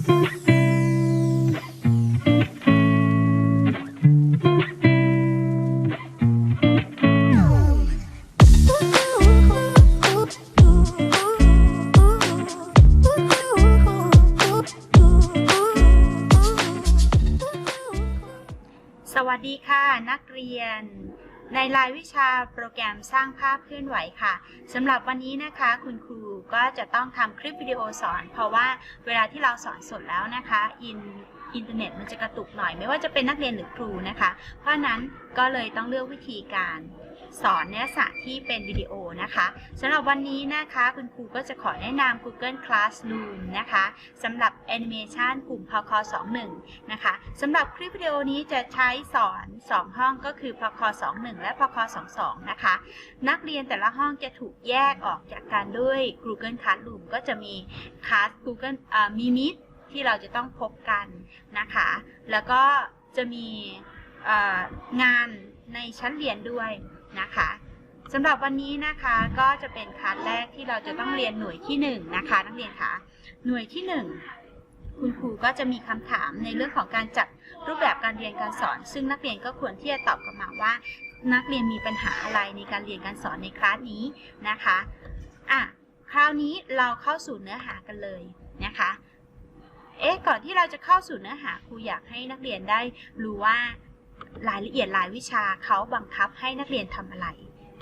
สวัสดีค่ะนักเรียน ในรายวิชาโปรแกรมสร้างภาพเคลื่อนไหวค่ะสำหรับวันนี้นะคะ คุณครูก็จะต้องทำคลิปวิดีโอสอน เพราะว่าเวลาที่เราสอนสดแล้วนะคะอินอินเทอร์เน็ตมันจะกระตุกหน่อย ไม่ว่าจะเป็นนักเรียนหรือครูนะคะ เพราะนั้นก็เลยต้องเลือกวิธีการ สอนเนื้อสาที่เป็นวิดีโอนะคะสำหรับวันนี้นะคะคุณครูก็จะขอแนะนำ Google Classroom นะคะสำหรับแอนิเมชันกลุ่มพค21นะคะสำหรับคลิปวิดีโอนี้จะใช้สอน 2 ห้องก็คือพค21 และพค22นะคะนักเรียนแต่ละห้องจะถูกแยกออกจากกันด้วย Google Classroom ก็จะมีคลาส Google มีมิตที่เราจะต้องพบกันนะคะ แล้วก็จะมีงานในชั้นเรียนด้วย นะคะสำหรับวันนี้นะคะก็จะเป็นคลาสแรกที่เราจะต้องเรียนหน่วยที่ 1 นะคะ นักเรียนคะหน่วยที่ 1 คุณครูก็จะมีคำถามในเรื่องของการจัดรูปแบบการเรียนการสอน ซึ่งนักเรียนก็ควรที่จะตอบกลับมาว่า นักเรียนมีปัญหาอะไรในการเรียนการสอนในคลาสนี้นะคะอะคราวนี้เราเข้าสู่เนื้อหากันเลยนะคะเอ๊ะก่อนที่เราจะเข้าสู่เนื้อหาครูอยากให้นักเรียนได้รู้ว่า รายละเอียดรายวิชาเขาบังคับให้นักเรียนทำอะไร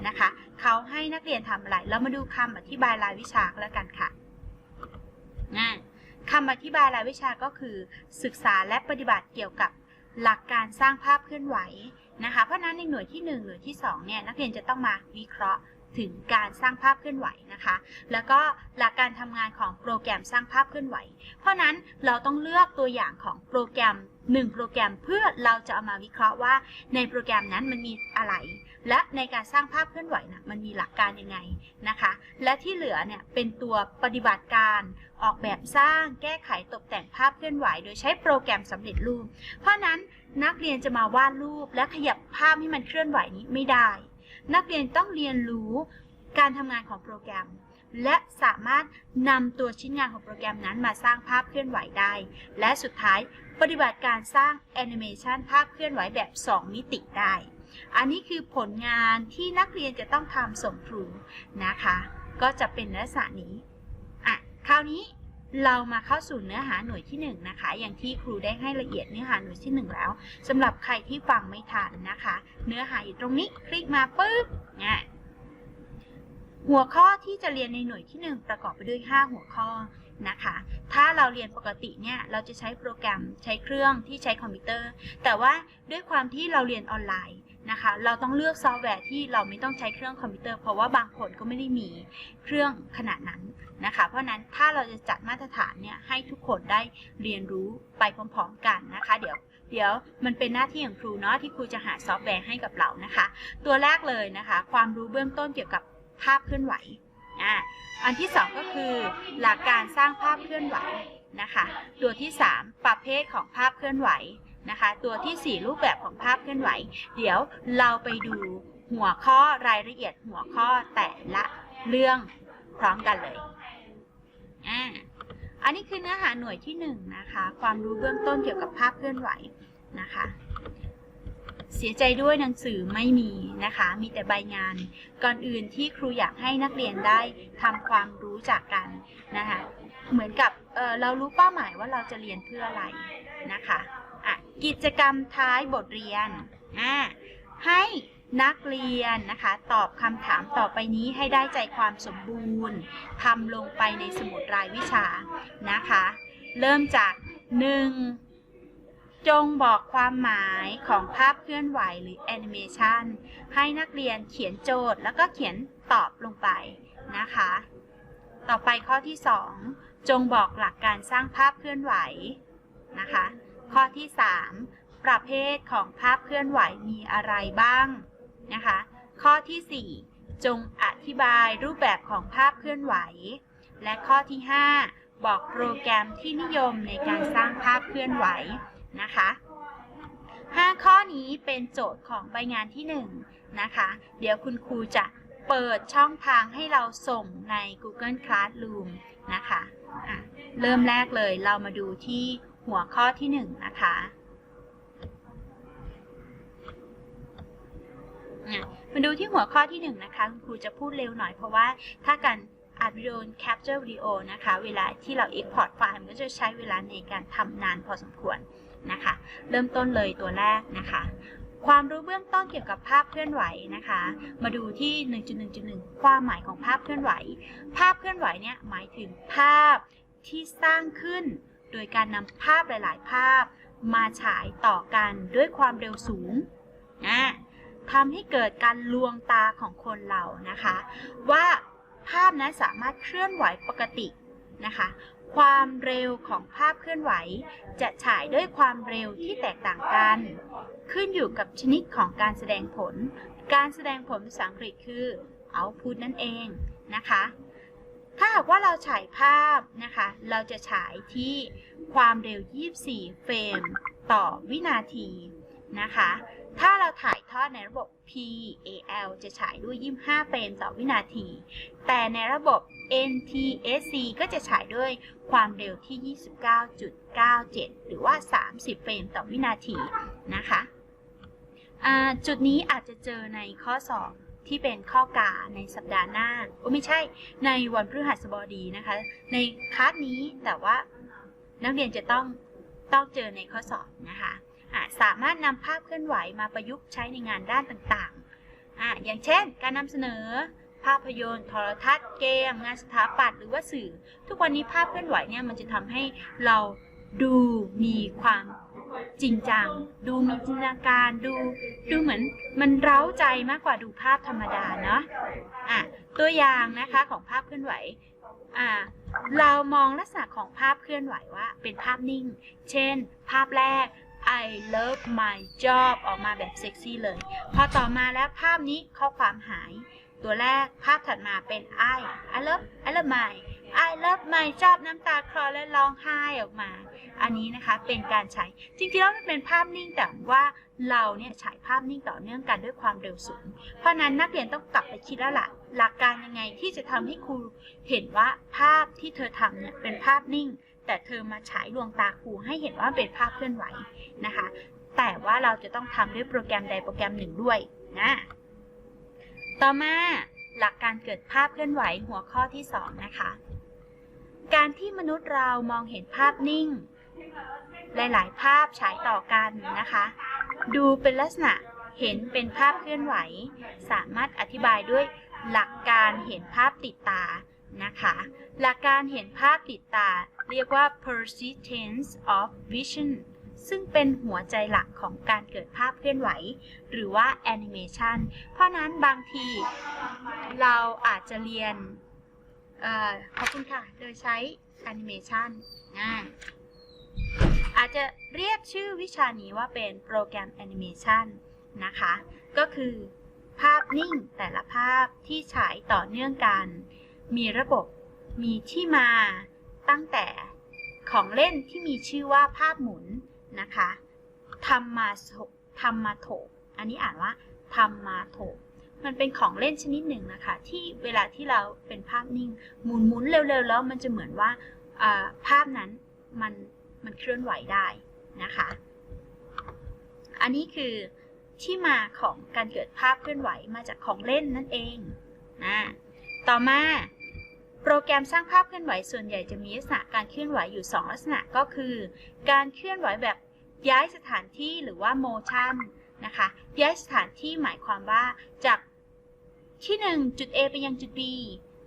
นะคะเขาให้นักเรียนทำอะไร เรามาดูคำอธิบายรายวิชาแล้วกันค่ะอะคำอธิบายรายวิชาก็คือ ศึกษาและปฏิบัติเกี่ยวกับหลักการสร้างภาพเคลื่อนไหวนะคะ เพราะนั้นในหน่วยที่ 1 หน่วยที่2เนี่ยนักเรียนจะต้องมาวิเคราะห์ถึงการสร้างภาพเคลื่อนไหวนะคะ แล้วก็หลักการทำงานของโปรแกรมสร้างภาพเคลื่อนไหว เพราะนั้นเราต้องเลือกตัวอย่างของโปรแกรม 1 โปรแกรมเพื่อเราจะเอามาวิเคราะห์ว่า ในโปรแกรมนั้นมันมีอะไร และในการสร้างภาพเคลื่อนไหวนะมันมีหลักการยังไงนะคะ และที่เหลือเนี่ยเป็นตัวปฏิบัติการออกแบบสร้างแก้ไขตกแต่งภาพเคลื่อนไหว โดยใช้โปรแกรมสำเร็จรูป เพราะฉะนั้นนักเรียนจะมาวาดรูป และขยับภาพให้มันเคลื่อนไหวนี้ไม่ได้ นักเรียนต้องเรียนรู้การทำงานของโปรแกรม และสามารถนำตัวชิ้นงานของโปรแกรมนั้นมาสร้างภาพเคลื่อนไหวได้ และสุดท้ายปฏิบัติการสร้างแอนิเมชันภาพเคลื่อนไหวแบบ 2 มิติได้ อันนี้คือผลงานที่นักเรียนจะต้องทำส่งครูนะคะ ก็จะเป็นลักษณะนี้ อะ คราวนี้เรามาเข้าสู่เนื้อหาหน่วยที่ 1 นะคะ อย่างที่ครูได้ให้ละเอียดเนื้อหาหน่วยที่ 1 แล้วสำหรับใครที่ฟังไม่ทันนะคะ เนื้อหาอยู่ตรงนี้ คลิกมาปุ๊บเนี่ย หัวข้อที่จะเรียนในหน่วยที่ 1 ประกอบไปด้วย 5 หัวข้อนะคะ ถ้าเราเรียนปกติเนี่ยเราจะใช้โปรแกรมใช้เครื่องที่ใช้คอมพิวเตอร์ แต่ว่าด้วยความที่เราเรียนออนไลน์นะคะ เราต้องเลือกซอฟต์แวร์ที่เราไม่ต้องใช้เครื่องคอมพิวเตอร์ เพราะว่าบางคนก็ไม่ได้มีเครื่องขนาดนั้นนะคะ เพราะฉะนั้นถ้าเราจะจัดมาตรฐานเนี่ยให้ทุกคนได้เรียนรู้ไปพร้อมๆกันนะคะ เดี๋ยวเดี๋ยวมันเป็นหน้าที่ของครูเนาะที่ครูจะหาซอฟต์แวร์ให้กับเรานะคะ ตัวแรกเลยนะคะ ความรู้เบื้องต้นเกี่ยวกับ ภาพเคลื่อนไหวอ่าอันที่ 2 ก็คือ หลักการสร้างภาพเคลื่อนไหวนะคะ ตัวที่ 3 ประเภทของภาพเคลื่อนไหวนะคะ ตัวทีสี่ 4 รูปแบบของภาพเคลื่อนไหว เดี๋ยวเราไปดูหัวข้อรายละเอียดหัวข้อแต่ละเรื่องพร้อมกันเลยอ่าอันนี้คือเนื้อหาหน่วยที่1นงนะคะ ความรู้เบื้องต้นเกี่ยวกับภาพเคลื่อนไหวนะคะ เสียใจด้วยหนังสือไม่มีนะคะ มีแต่ใบงาน ก่อนอื่นที่ครูอยากให้นักเรียนได้ทำความรู้จากกันนะคะ เหมือนกับเเรารู้เป้าหมายว่าเราจะเรียนเพื่ออะไรนะคะะกิจกรรมท้ายบทเรียน ให้นักเรียนนะคะ ตอบคำถามต่อไปนี้ให้ได้ใจความสมบูรณ์ทำลงไปในสมุดรายวิชานะคะ เริ่มจาก 1. จงบอกความหมายของภาพเคลื่อนไหวหรือแอนิเมชันให้นักเรียนเขียนโจทย์แล้วก็เขียนตอบลงไปนะคะ ต่อไปข้อที่ 2 จงบอกหลักการสร้างภาพเคลื่อนไหวนะคะ ข้อที่ 3 ประเภทของภาพเคลื่อนไหวมีอะไรบ้างนะคะ ข้อที่ 4 จงอธิบายรูปแบบของภาพเคลื่อนไหว และข้อที่ 5 บอกโปรแกรมที่นิยมในการสร้างภาพเคลื่อนไหว นะคะ 5 ข้อนี้เป็นโจทย์ของใบงานที่1นะคะ เดี๋ยวคุณครูจะเปิดช่องทางให้เราส่งใน Google Classroom นะคะะเริ่มแรกเลยเรามาดูที่หัวข้อที่หนึ่งนะคะะมาดูที่หัวข้อที่หนึ่งนะคะ คุณครูจะพูดเร็วหน่อยเพราะว่าถ้าการอัดวิดีโอ capture วิดีโอนะคะ เวลาที่เรา export ไฟล์มันก็จะใช้เวลาในการทำนานพอสมควร นะคะ เริ่มต้นเลยตัวแรกนะคะ ความรู้เบื้องต้นเกี่ยวกับภาพเคลื่อนไหวนะคะ มาดูที่ 1.1.1 ความหมายของภาพเคลื่อนไหว ภาพเคลื่อนไหวเนี่ยหมายถึงภาพที่สร้างขึ้น โดยการนำภาพหลาย ๆ ภาพมาฉายต่อกันด้วยความเร็วสูงนะทำให้เกิดการลวงตาของคนเรานะคะ ว่าภาพนั้นสามารถเคลื่อนไหวปกติ นะคะ ความเร็วของภาพเคลื่อนไหว จะฉายด้วยความเร็วที่แตกต่างกัน ขึ้นอยู่กับชนิดของการแสดงผล การแสดงผลภาษาอังกฤษคือ output นั่นเองนะคะ ถ้าหากว่าเราฉายภาพนะคะ เราจะฉายที่ความเร็ว 24 เฟรมต่อวินาทีนะคะ ถ้าเราถ่ายทอดในระบบ PAL จะฉายด้วย 25 เฟรมต่อวินาที แต่ในระบบ NTSC ก็จะฉายด้วยความเร็วที่ 29.97 หรือว่า 30 เฟรมต่อวินาทีนะคะจุดนี้อาจจะเจอในข้อสอบที่เป็นข้อกาในสัปดาห์หน้าโอ้ไม่ใช่ ในวันพฤหัสบดีนะคะ ในคลาสนี้แต่ว่านักเรียนจะต้องต้องเจอในข้อสอบนะคะ สามารถนำภาพเคลื่อนไหวมาประยุกต์ใช้ในงานด้านต่างๆออย่างเช่น การนำเสนอ ภาพยนตร์โทรทัศน์เกม งานสถาปัตย์หรือว่าสื่อ ทุกวันนี้ภาพเคลื่อนไหวเนี่ยมันจะทำให้เราดูมีความจริงจัง ดูมีจินตนาการดู ดูเหมือนมันเร้าใจมากกว่าดูภาพธรรมดาเนาะอะตัวอย่างนะคะของภาพเคลื่อนไหวอ่าเรามองลักษณะของภาพเคลื่อนไหวว่าเป็นภาพนิ่ง เช่น ภาพแรก I love my job ออกมาแบบเซ็กซี่เลย พอต่อมาแล้วภาพนี้ข้อความหาย ตัวแรกภาพถัดมาเป็น I I love I love my I love my job น้ำตาคลอและร้องไห้ออกมา อันนี้นะคะเป็นการใช้ จริงๆแล้วมันเป็นภาพนิ่งแต่ว่าเราเนี่ยฉายภาพนิ่งต่อเนื่องกันด้วยความเร็วสูง เพราะนั้นนักเรียนต้องกลับไปคิดแล้วล่ะ หลักการยังไงที่จะทำให้ครูเห็นว่าภาพที่เธอทำเนี่ยเป็นภาพนิ่ง แต่เธอมาฉายดวงตาครูให้เห็นว่าเป็นภาพเคลื่อนไหวนะคะ แต่ว่าเราจะต้องทำด้วยโปรแกรมใดโปรแกรมหนึ่งด้วยนะต่อมาหลักการเกิดภาพเคลื่อนไหวหัวข้อที่ 2 นะคะ การที่มนุษย์เรามองเห็นภาพนิ่ง หลายๆ ภาพฉายต่อกันนะคะ ดูเป็นลักษณะเห็นเป็นภาพเคลื่อนไหว สามารถอธิบายด้วยหลักการเห็นภาพติดตานะคะ หลักการเห็นภาพติดตา เรียกว่า persistence of vision ซึ่งเป็นหัวใจหลักของการเกิดภาพเคลื่อนไหว หรือว่า animation เพราะนั้นบางทีเราอาจจะเรียนอขอบคุณค่ะ โดยใช้ animation นะอาจจะเรียกชื่อวิชานี้ว่าเป็นโปรแกรม animation นะคะ ก็คือภาพนิ่งแต่ละภาพที่ฉายต่อเนื่องกัน มีระบบมีที่มา ตั้งแต่ของเล่นที่มีชื่อว่าภาพหมุนนะคะทำมาทำมาโถอันนี้อ่านว่าทำมาโถมันเป็นของเล่นชนิดหนึ่งนะคะ ที่เวลาที่เราเป็นภาพนิ่ง หมุนหมุนเร็วๆ แล้วมันจะเหมือนว่าภาพนั้นมันมันเคลื่อนไหวได้นะคะ อันนี้คือที่มาของการเกิดภาพเคลื่อนไหวมาจากของเล่นนั่นเองนะต่อมา โปรแกรมสร้างภาพเคลื่อนไหวส่วนใหญ่จะมีลักษณะการเคลื่อนไหวอยู่ 2 ลักษณะก็คือ การเคลื่อนไหวแบบย้ายสถานที่หรือว่า motion นะคะ ย้ายสถานที่หมายความว่าจากที่ 1 จุด A ไปยังจุด B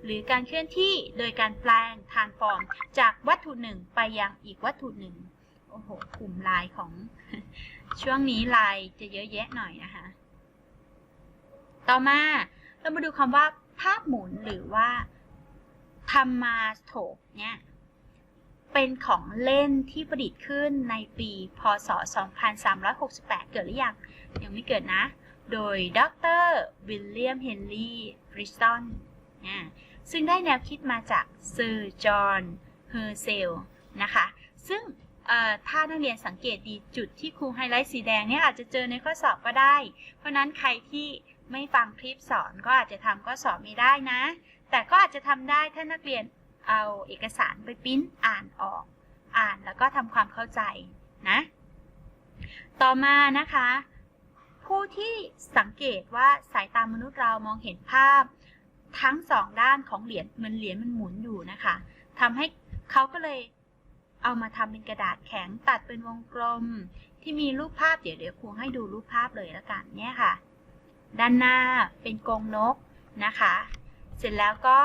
หรือการเคลื่อนที่โดยการแปลง transform จากวัตถุหนึ่งไปยังอีกวัตถุหนึ่งโอ้โหกลุ่มลายของช่วงนี้ลายจะเยอะแยะหน่อยนะคะ ต่อมาเรามาดูคำว่า ภาพหมุนหรือว่า ทำมาโถเนี่ยเป็นของเล่นที่ประดิษฐ์ขึ้นในปีพศ 2368 เกิดหรือยัง ยังไม่เกิดนะ โดยดรวิลเลียมเฮนรี่บริสตันซึ่งได้แนวคิดมาจากเซอร์จอห์นเฮอร์เซลนะคะ ซึ่งถ้านักเรียนสังเกตดีจุดที่ครูไฮไลท์สีแดงเนี่ยอาจจะเจอในข้อสอบก็ได้ เพราะนั้นใครที่ไม่ฟังคลิปสอนก็อาจจะทำข้อสอบไม่ได้นะ แต่ก็อาจจะทำได้ถ้านักเรียนเอาเอกสารไปปริ้นอ่านออก อ่านแล้วก็ทำความเข้าใจนะ ต่อมานะคะ ผู้ที่สังเกตว่าสายตามนุษย์เรามองเห็นภาพ ทั้งสองด้านของเหรียญเหมันเหรียญมันหมุนอยู่นะคะทำให้เขาก็เลยเอามาทำเป็นกระดาษแข็งตัดเป็นวงกลม ที่มีรูปภาพเดี๋ยวเดี๋ยวครูให้ดูรูปภาพเลยแล้วกันเนี่ยค่ะ ด้านหน้าเป็นกรงนกนะคะ เสร็จแล้วก็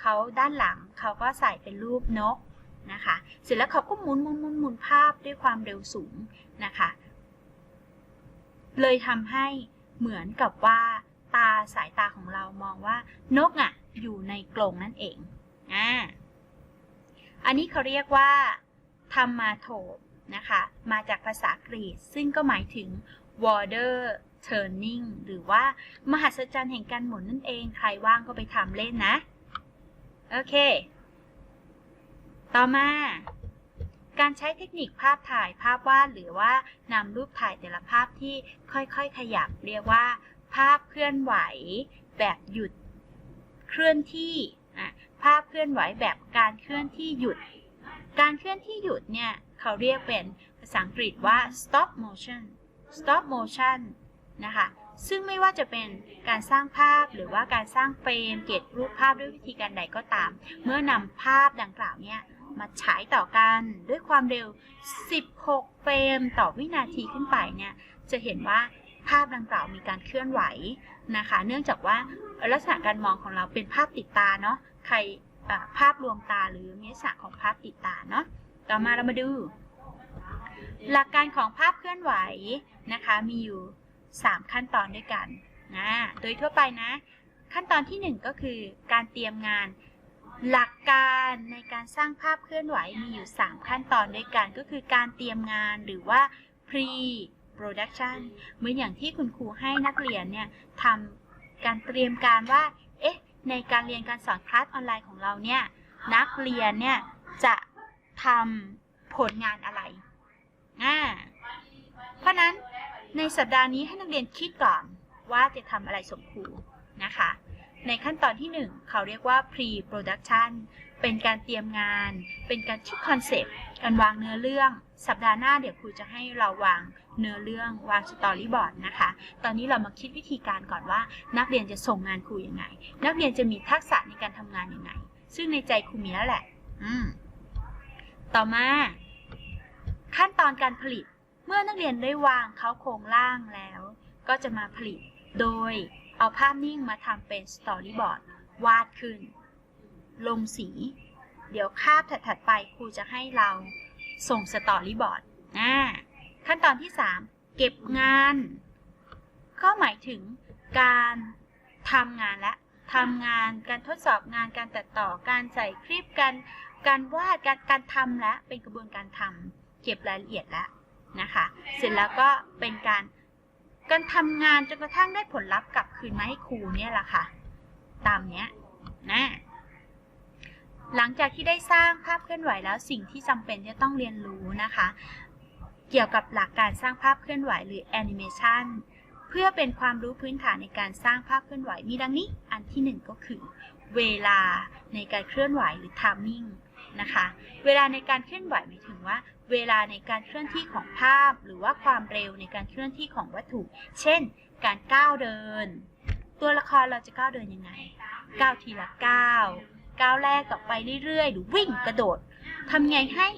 เขาด้านหลังเขาก็ใส่เป็นรูปนกนะคะ เสร็จแล้วเขาก็หมุนหมุนหมุนหมุนภาพด้วยความเร็วสูงนะคะ เลยทำให้เหมือนกับว่าตาสายตาของเรามองว่านกอะอยู่ในกรงนั่นเองอ่าอันนี้เขาเรียกว่าธรรมาโถบนะคะ มาจากภาษากรีกซึ่งก็หมายถึง water turning หรือว่ามหัศจรรย์แห่งการหมุนนั่นเอง ใครว่างก็ไปทำเล่นนะ โอเค ต่อมาการใช้เทคนิคภาพถ่ายภาพวาดหรือว่านำรูปถ่ายแต่ละภาพที่ค่อยๆ ขยับ เรียกว่า ภาพเคลื่อนไหว แบบหยุดเคลื่อนที่ภาพเคลื่อนไหวแบบการเคลื่อนที่หยุด การเคลื่อนที่หยุดเนี่ย เขาเรียกเป็นภาษาอังกฤษว่า stop motion stop motion นะคะ ซึ่งไม่ว่าจะเป็นการสร้างภาพหรือว่าการสร้างเฟรม เก็บรูปภาพด้วยวิธีการใดก็ตาม เมื่อนำภาพดังกล่าวเนี่ยมาฉายต่อกันด้วยความเร็ว 16 เฟรมต่อวินาทีขึ้นไปเนี่ยจะเห็นว่าภาพดังกล่าวมีการเคลื่อนไหวนะคะ เนื่องจากว่าลักษณะการมองของเราเป็นภาพติดตาเนาะใครภาพลวงตาหรือมีลักษณะของภาพติดตาเนาะต่อมาเรามาดู หลักการของภาพเคลื่อนไหวนะคะมีอยู่ 3 ขั้นตอนด้วยกันนะโดยทั่วไปนะ ขั้นตอนที่ 1 ก็คือการเตรียมงานหลักการในการสร้างภาพเคลื่อนไหวมีอยู่ 3 ขั้นตอนด้วยกัน ก็คือการเตรียมงานหรือว่า pre production เหมือนอย่างที่คุณครูให้นักเรียนเนี่ยทำการเตรียมการว่า เอ๊ะ ในการเรียนการสอนคลาสออนไลน์ของเราเนี่ย นักเรียนเนี่ยจะทำผลงานอะไรอ่าเพราะนั้น ในสัปดาห์นี้ให้นักเรียนคิดก่อนว่าจะทำอะไรสมครูนะคะ ในขั้นตอนที่ 1 เขาเรียกว่า pre production เป็นการเตรียมงาน เป็นการคิดคอนเซปต์ การวางเนื้อเรื่อง สัปดาห์หน้าเดี๋ยวครูจะให้เราวางเนื้อเรื่องวางสตอรี่บอร์ดนะคะ ตอนนี้เรามาคิดวิธีการก่อนว่า นักเรียนจะส่งงานครูยังไง นักเรียนจะมีทักษะในการทำงานยังไง ซึ่งในใจครูมีแล้วแหละ อืม ต่อมา ขั้นตอนการผลิต มื่อนักเรียนได้วางเขาโครงร่างแล้ว ก็จะมาผลิต โดยเอาภาพนิ่งมาทำเป็นสตอรี่บอร์ดวาดขึ้น ลงสี เดี๋ยวคาบถัดๆไปครูจะให้เราส่งสตอรี่บอร์ดอ่าขั้นตอนที่ 3 เก็บงาน ก็หมายถึงการทำงานและทำงานการทดสอบงานการตัดต่อการใส่คลิปการการวาดการการทำและเป็นกระบวนการทำเก็บรายละเอียดแล้ว นะคะ เสร็จแล้วก็เป็นการการทำงานจนกระทั่งได้ผลลัพธ์กลับคืนมาให้ครูเนี่ยแหละค่ะ ตามเนี้ยนะหลังจากที่ได้สร้างภาพเคลื่อนไหวแล้วสิ่งที่จำเป็นจะต้องเรียนรู้นะคะ เกี่ยวกับหลักการสร้างภาพเคลื่อนไหวหรือแอนิเมชันเพื่อเป็นความรู้พื้นฐานในการสร้างภาพเคลื่อนไหวมีดังนี้ อันที่หนึ่งก็คือ เวลาในการเคลื่อนไหวหรือ timing นะคะ เวลาในการเคลื่อนไหวหมายถึงว่า เวลาในการเคลื่อนที่ของภาพ หรือว่าความเร็วในการเคลื่อนที่ของวัตถุ เช่น การก้าวเดิน ตัวละครเราจะก้าวเดินยังไง ก้าวทีละก้าว ก้าวแรกต่อไปเรื่อยๆ หรือวิ่งกระโดดทำไงให้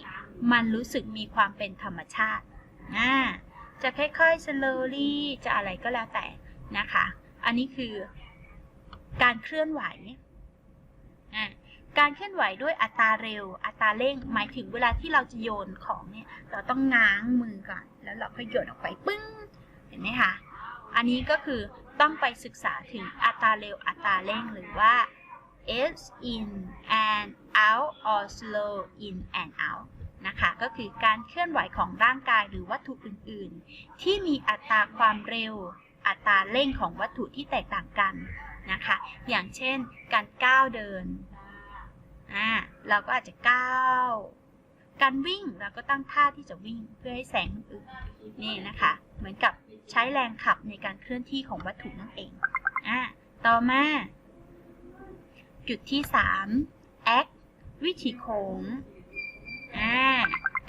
มันรู้สึกมีความเป็นธรรมชาติอ่าจะค่อยๆ slowly จะอะไรก็แล้วแต่นะคะ อันนี้คือการเคลื่อนไหวอ่า การเคลื่อนไหวด้วยอัตราเร็ว อัตราเร่ง หมายถึงเวลาที่เราจะโยนของเนี่ย เราต้องง้างมือก่อน แล้วเราค่อยโยนออกไปปึ้ง เห็นไหมคะ อันนี้ก็คือต้องไปศึกษาถึงอัตราเร็ว อัตราเร่งหรือว่า S in and out or slow in and out นะคะ ก็คือการเคลื่อนไหวของร่างกายหรือวัตถุอื่น ๆ ที่มีอัตราความเร็ว อัตราเร่งของวัตถุที่แตกต่างกันนะคะ อย่างเช่น การก้าวเดิน อ่าเราก็อาจจะก้าวการวิ่งเราก็ตั้งท่าที่จะวิ่งเพื่อให้แสงมันอึนี่นะคะ เหมือนกับใช้แรงขับในการเคลื่อนที่ของวัตถุนั่นเองอ่าต่อมา จุดที่ 3 act วิถีโค้งอ่า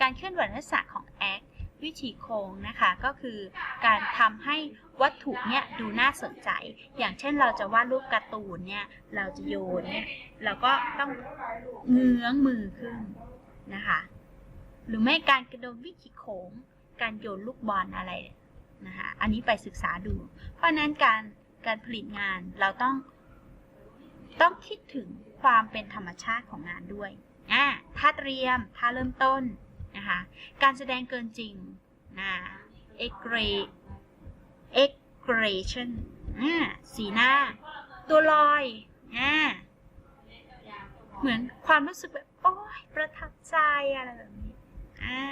การเคลื่อนไหวลักษณะของ act วิถีโค้งนะคะก็คือการทำให้วัตถุเนี่ยดูน่าสนใจ อย่างเช่นเราจะวาดรูปการ์ตูนเนี่ยเราจะโยนเนี่ยเราก็ต้องเงื้องมือขึ้นนะคะหรือไม่การกระโดดวิถีโค้ง การโยนลูกบอลอะไรนะคะอันนี้ไปศึกษาดู เพราะนั้นการการผลิตงานเราต้องต้องคิดถึงความเป็นธรรมชาติของงานด้วยอ่าท่าเตรียมท่าเริ่มต้น นะคะการแสดงเกินจริงนะ egre- aggression สีหน้า ตัวลอยอ่าเหมือนความรู้สึกแบบโอ้ยประทับใจอะไรแบบนี้อ่า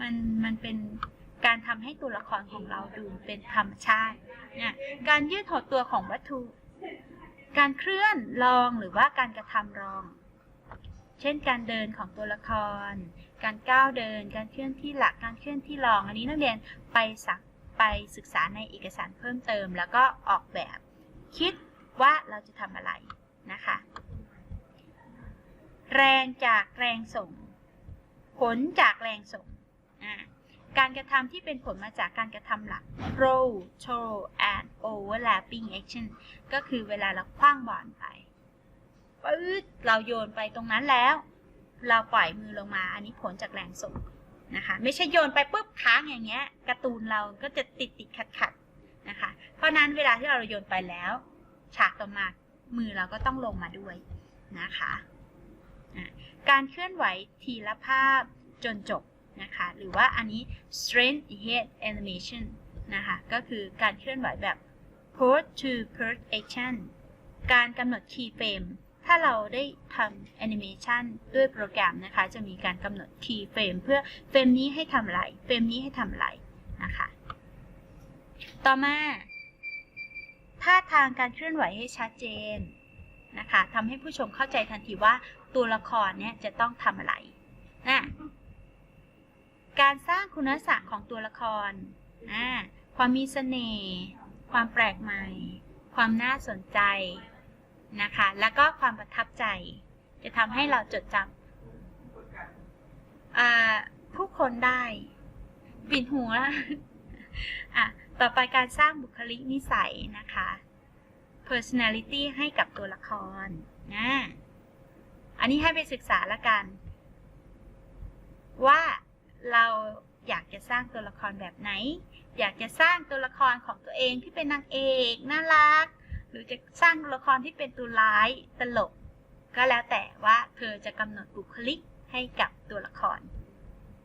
มันมันเป็นการทำให้ตัวละครของเราดูเป็นธรรมชาติเนี่ยการยืดหดตัวของวัตถุ การเคลื่อนลองหรือว่าการกระทำรอง เช่นการเดินของตัวละคร การก้าวเดิน การเคลื่อนที่หลัก การเคลื่อนที่รอง อันนี้นักเรียนไปสักไปศึกษาในเอกสารเพิ่มเติม แล้วก็ออกแบบ คิดว่าเราจะทำอะไรนะคะ แรงจากแรงส่ง ผลจากแรงส่ง การกระทำที่เป็นผลมาจากการกระทำหลัก roll throw and overlapping action ก็คือเวลาเราคว้างบอลไป ปื๊ดเราโยนไปตรงนั้นแล้ว เราปล่อยมือลงมา อันนี้ผลจากแรงส่งนะคะ ไม่ใช่โยนไปปุ๊บค้างอย่างเงี้ยการ์ตูนเราก็จะติดติดขัดขัดๆนะคะ เพราะนั้นเวลาที่เราโยนไปแล้ว ฉากต่อมามือเราก็ต้องลงมาด้วยนะคะะการเคลื่อนไหวทีละภาพจนจบนะคะ หรือว่าอันนี้ straight head animation นะคะ ก็คือการเคลื่อนไหวแบบ pose to pose action การกำหนด key frame ถ้าเราได้ทำแอนิเมชันด้วยโปรแกรมนะคะ จะมีการกำหนด key frame เพื่อเฟรมนี้ให้ทำอะไร เฟรมนี้ให้ทำอะไรนะคะ ต่อมาท่าทางการเคลื่อนไหวให้ชัดเจนนะคะทำให้ผู้ชมเข้าใจทันทีว่าตัวละครเนี่ยจะต้องทำอะไรนะการสร้างคุณลักษณะของตัวละครอ่าความมีเสน่ห์ ความแปลกใหม่ ความน่าสนใจ นะคะ แล้วก็ความประทับใจ จะทำให้เราจดจำผู้คนได้ปิดหัวอะต่อไปการสร้างบุคลิกนิสัยนะคะ personality ให้กับตัวละครนะอันนี้ให้ไปศึกษาละกัน ว่าเราอยากจะสร้างตัวละครแบบไหน อยากจะสร้างตัวละครของตัวเองที่เป็นนางเอก น่ารัก รือจะสร้างตัวละครที่เป็นตัวร้ายตลก ก็แล้วแต่ว่าเธอจะกำหนดบุคลิกให้กับตัวละคร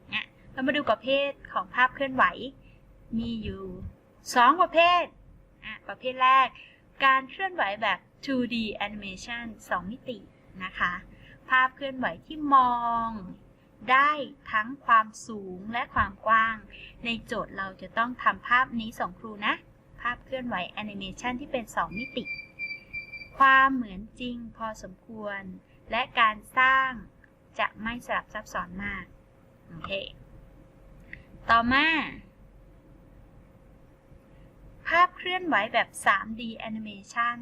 เนี่ยเรามาดูประเภทของภาพเคลื่อนไหว มีอยู่ 2 ประเภทอะประเภทแรก การเคลื่อนไหวแบบ 2D animation 2 มิตินะคะ ภาพเคลื่อนไหวที่มองได้ทั้งความสูงและความกว้าง ในโจทย์เราจะต้องทำภาพนี้ส่งครูนะ ภาพเคลื่อนไหวแอนิเมชันที่เป็น 2 มิติ ความเหมือนจริงพอสมควร และการสร้างจะไม่สลับซับซ้อนมาก โอเค ต่อมา ภาพเคลื่อนไหวแบบ 3D Animation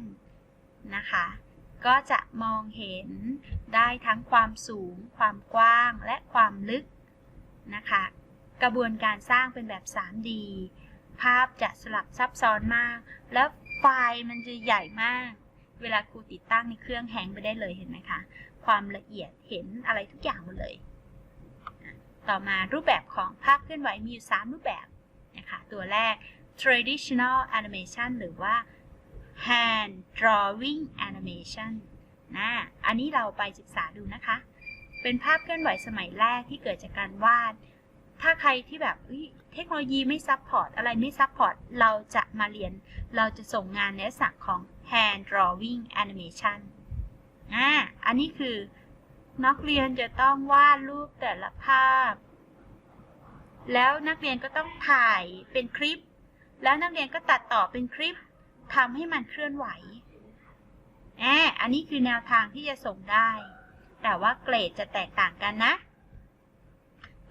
นะคะ ก็จะมองเห็นได้ทั้งความสูง ความกว้าง และความลึกนะคะ กระบวนการสร้างเป็นแบบ 3D ภาพจะสลับซับซ้อนมาก แล้วไฟล์มันจะใหญ่มาก เวลาครูติดตั้งในเครื่องแฮงไปได้เลยเห็นไหมคะ ความละเอียดเห็นอะไรทุกอย่างหมดเลย ต่อมารูปแบบของภาพเคลื่อนไหวมีอยู่ 3 รูปแบบนะคะ ตัวแรก traditional animation หรือว่า hand drawing animation นะ อันนี้เราไปศึกษาดูนะคะ เป็นภาพเคลื่อนไหวสมัยแรกที่เกิดจากการวาด ถ้าใครที่แบบเทคโนโลยีไม่ซับพอร์ตอะไรไม่ซับพอร์ตเราจะมาเรียน เราจะส่งงานในลักษณะของ hand drawing animation อ่าอันนี้คือนักเรียนจะต้องวาดรูปแต่ละภาพ แล้วนักเรียนก็ต้องถ่ายเป็นคลิป แล้วนักเรียนก็ตัดต่อเป็นคลิปทำให้มันเคลื่อนไหวแอบอันนี้คือแนวทางที่จะส่งได้ แต่ว่าเกรดจะแตกต่างกันนะ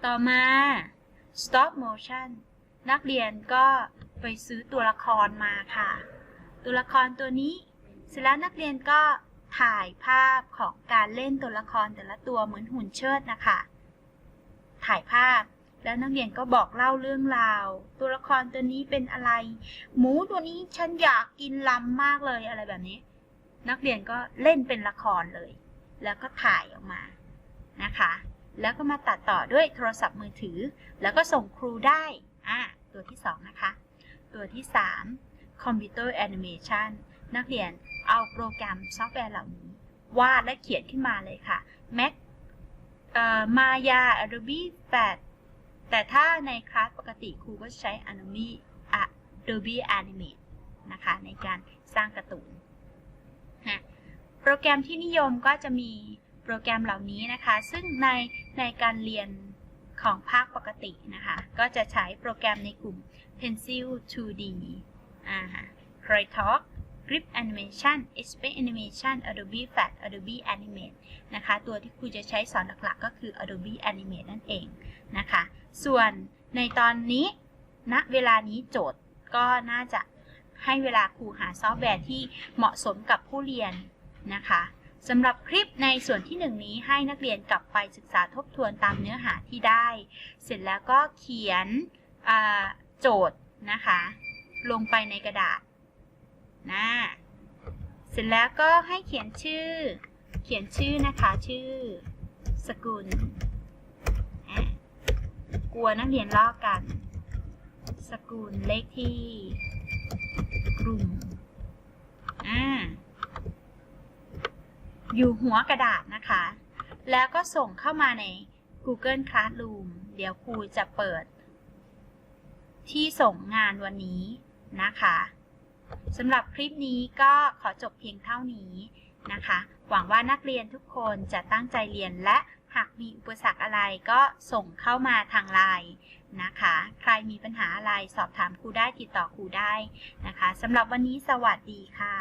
ต่อมา stop motion นักเรียนก็ไปซื้อตัวละครมาค่ะ ตัวละครตัวนี้ เสร็จแล้วนักเรียนก็ถ่ายภาพของการเล่นตัวละครแต่ละตัวเหมือนหุ่นเชิดนะคะ ถ่ายภาพแล้วนักเรียนก็บอกเล่าเรื่องราว ตัวละครตัวนี้เป็นอะไร หมูตัวนี้ฉันอยากกินลำมากเลยอะไรแบบนี้ นักเรียนก็เล่นเป็นละครเลย แล้วก็ถ่ายออกมานะคะ แล้วก็มาตัดต่อด้วยโทรศัพท์มือถือ แล้วก็ส่งครูได้อ่าตัวที่ 2 นะคะ ตัวที่3คอมพิวเตอร์แอนิเมชันนักเรียนเอาโปรแกรมซอฟต์แวร์เหล่านี้ วาดและเขียนขึ้นมาเลยค่ะ Mac เอ่อ Maya Adobe f a t แต่ถ้าในคลาสปกติครูก็ใช้ Adobe Adobe Animate นะคะในการสร้างการ์ตูนนะโปรแกรมที่นิยมก็จะมี รแกรมเหล่านี้นะคะ ซึ่งในในการเรียนของภาคปกตินะคะ ก็จะใช้โปรแกรมในกลุ่ม Pencil 2D อ่า Krytalk Grip Animation Expect Animation Adobe Flash Adobe Animate นะคะ ตัวที่ครูจะใช้สอนหลักๆ ก็คือ Adobe Animate นั่นเองนะคะ ส่วนในตอนนี้ณเวลานี้โจทย์ก็น่าจะให้เวลาครูหาซอฟต์แวร์ที่เหมาะสมกับผู้เรียนนะคะ สำหรับคลิปในส่วนที่หนึ่งนี้ให้นักเรียนกลับไปศึกษาทบทวนตามเนื้อหาที่ได้ เสร็จแล้วก็เขียนโจทย์นะคะ ลงไปในกระดาษนะเสร็จแล้วก็ให้เขียนชื่อ เขียนชื่อนะคะชื่อ สกุล กลัวนักเรียนลอกกัน สกุลเลขที่ กลุ่มอ่า อยู่หัวกระดาษนะคะ แล้วก็ส่งเข้ามาใน Google Classroom เดี๋ยวครูจะเปิด ที่ส่งงานวันนี้นะคะสำหรับคลิปนี้ก็ขอจบเพียงเท่านี้นะคะ หวังว่านักเรียนทุกคนจะตั้งใจเรียนและหากมีอุปสรรคอะไรก็ส่งเข้ามาทางไลน์นะคะ ใครมีปัญหาอะไรสอบถามครูได้ติดต่อครูได้นะคะสำหรับวันนี้สวัสดีค่ะ